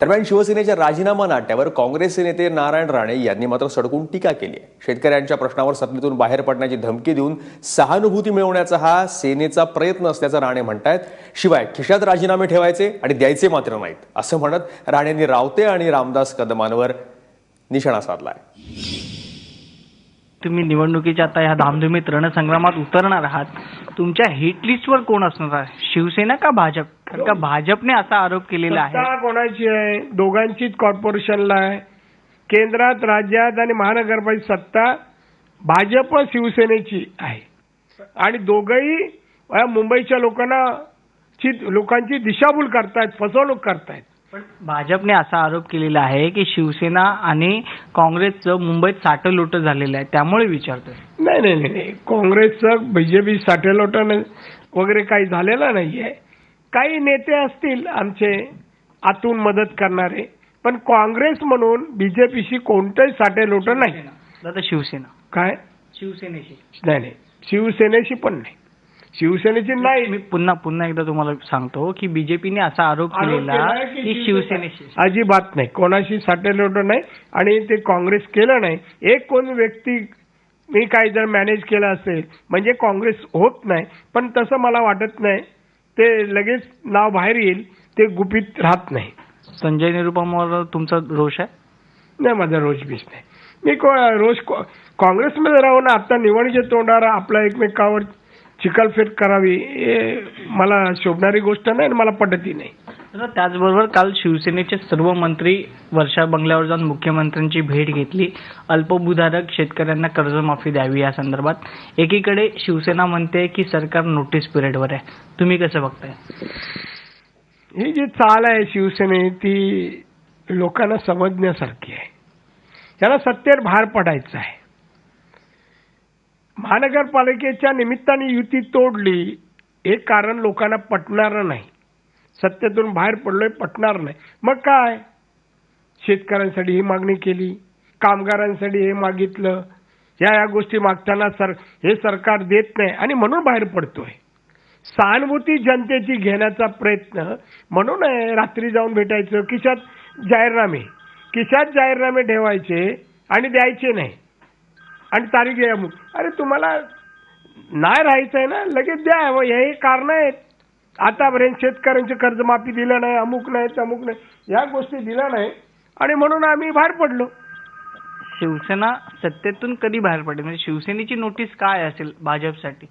दरम्यान शिवसेनेच्या राजीनामा नाट्यावर काँग्रेसचे नेते नारायण राणे यांनी मात्र सडकून टीका केली आहे. शेतकऱ्यांच्या प्रश्नावर सत्तेतून बाहेर पडण्याची धमकी देऊन सहानुभूती मिळवण्याचा हा सेनेचा प्रयत्न असल्याचं राणे म्हणतायत. शिवाय खिशात राजीनामे ठेवायचे आणि द्यायचे मात्र नाहीत असं म्हणत राणेंनी रावते आणि रामदास कदमांवर निशाणा साधलाय. तुम्ही निवडणुकीच्या आता ह्या धामधुमीत रणसंग्रामात उतरणार आहात. तुमच्या हिट लिस्टवर कोण असणार आहे? शिवसेना का भाजप? कारण का भाजपने असा आरोप केलेला आहे? सत्ता कोणाची आहे? दोघांचीच कॉर्पोरेशनला आहे. केंद्रात राज्यात आणि महानगरपालिका सत्ता भाजप शिवसेनेची आहे. आणि दोघंही मुंबईच्या लोकांना लोकांची दिशाभूल करतायत फसवणूक करतायत. पण भाजपने असा आरोप केलेला आहे की शिवसेना आणि काँग्रेसचं मुंबईत साठलोट झालेलं आहे. त्यामुळे विचारतोय. नाही नाही नाही, नाही. काँग्रेसचं बीजेपी साठेलोट वगैरे काही झालेलं नाहीये. काही नेते असतील आमचे आतून मदत करणारे पण काँग्रेस म्हणून बीजेपीशी कोणतंही साठेलोट नाही. दादा शिवसेना. काय? शिवसेनेशी. नाही नाही. शिवसेनेशी पण नाही. शिवसेनेची नाही. मी पुन्हा पुन्हा एकदा तुम्हाला सांगतो की बीजेपीने असा आरोप केलेला की शिवसेनेशी. अजिबात नाही. कोणाशी साठेलोट नाही आणि ते काँग्रेस केलं नाही. एक कोण व्यक्ती मी काही जर मॅनेज केलं असेल म्हणजे काँग्रेस होत नाही पण तसं मला वाटत नाही ते लगेच नाव बाहेर येईल ते गुपित राहत नाही. संजय निरुपमवर तुमचा रोष आहे? नाही माझा रोज बीस नाही. मी को- रोज को- काँग्रेसमध्ये राहून आता निवडणुकीच्या तोंडावर आपल्या एकमेकावर चिखलफेक करावी हे मला शोभणारी गोष्ट नाही आणि मला पटतही नाही. मात्र त्याचबरोबर काल शिवसेनेचे सर्व मंत्री वर्षा बंगल्यावर जाऊन मुख्यमंत्र्यांची भेट घेतली. अल्पभूधारक शेतकऱ्यांना कर्जमाफी द्यावी या संदर्भात. एकीकडे शिवसेना म्हणते की सरकार नोटीस पिरियडवर आहे. तुम्ही कसं बघताय? ही जी चाल आहे शिवसेने ती लोकांना समजण्यासारखी आहे. त्याला सत्तेवर भार पडायचं आहे. महानगरपालिकेच्या निमित्ताने युती तोडली हे कारण लोकांना पटणारं नाही. सत्तेतून बाहेर पडलोय पटणार नाही. मग काय? शेतकऱ्यांसाठी ही मागणी केली कामगारांसाठी हे मागितलं. या या गोष्टी मागताना सर हे सरकार देत नाही आणि म्हणून बाहेर पडतोय. सहानुभूती जनतेची घेण्याचा प्रयत्न म्हणून आहे रात्री जाऊन भेटायचं. किशात जाहीरनामे. किशात जाहीरनामे ठेवायचे आणि द्यायचे नाही. आणि तारीख अरे तुम्हाला नाही राहायचं आहे ना? लगेच द्या. हे कारण आहेत. आतापर्यंत शेतकऱ्यांची कर्जमाफी दिलं नाही अमुक नाही तमुक नाही. या गोष्टी दिल्या नाही. आणि म्हणून आम्ही बाहेर पडलो. शिवसेना सत्तेतून कधी बाहेर पडेल? म्हणजे शिवसेनेची नोटीस काय असेल भाजपसाठी?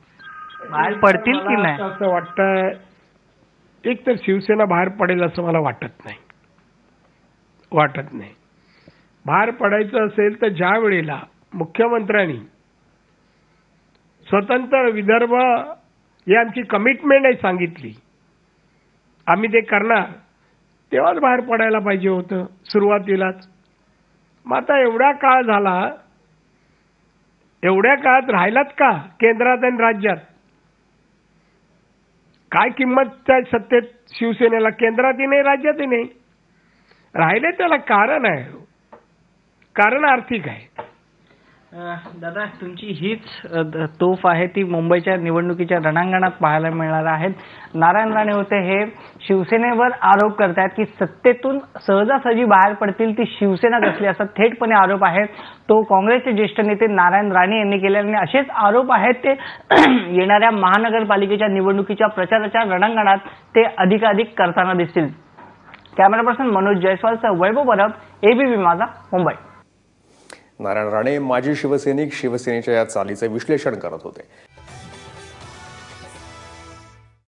बाहेर पडतील की नाही? असं वाटतं एक तर शिवसेना बाहेर पडेल असं मला वाटत नाही. वाटत नाही. बाहेर पडायचं असेल तर ज्या वेळेला मुख्यमंत्र्यांनी स्वतंत्र विदर्भ ही आमची कमिटमेंट आहे सांगितली. आम्ही ते करणार. तेव्हाच बाहेर पडायला पाहिजे होतं सुरुवातीलाच. मग आता एवढा काळ झाला एवढ्या काळात राहिलात का केंद्रात आणि राज्यात? काय किंमत त्या सत्तेत शिवसेनेला? केंद्रातही नाही राज्यातही नाही. राहिले त्याला कारण आहे. कारण आर्थिक आहे. दादा तुमची हीच तोफ आहे ती मुंबईच्या निवडणुकीच्या रणांगणात पाहायला मिळणार आहेत नारायण राणे होते हे शिवसेनेवर आरोप करतायत की सत्तेतून सहजासहजी बाहेर पडतील ती शिवसेना कसली असा थेटपणे आरोप आहे. तो काँग्रेसचे ज्येष्ठ नेते नारायण राणे यांनी केले आणि असेच आरोप आहेत ते येणाऱ्या महानगरपालिकेच्या निवडणुकीच्या प्रचाराच्या रणांगणात ते अधिकाधिक करताना दिसतील. कॅमेरा पर्सन मनोज जयस्वालचा वैभव परब एबीपी माझा मुंबई. नारायण राणे माजी शिवसैनिक शिवसेनेच्या या चालीचे विश्लेषण करत होते.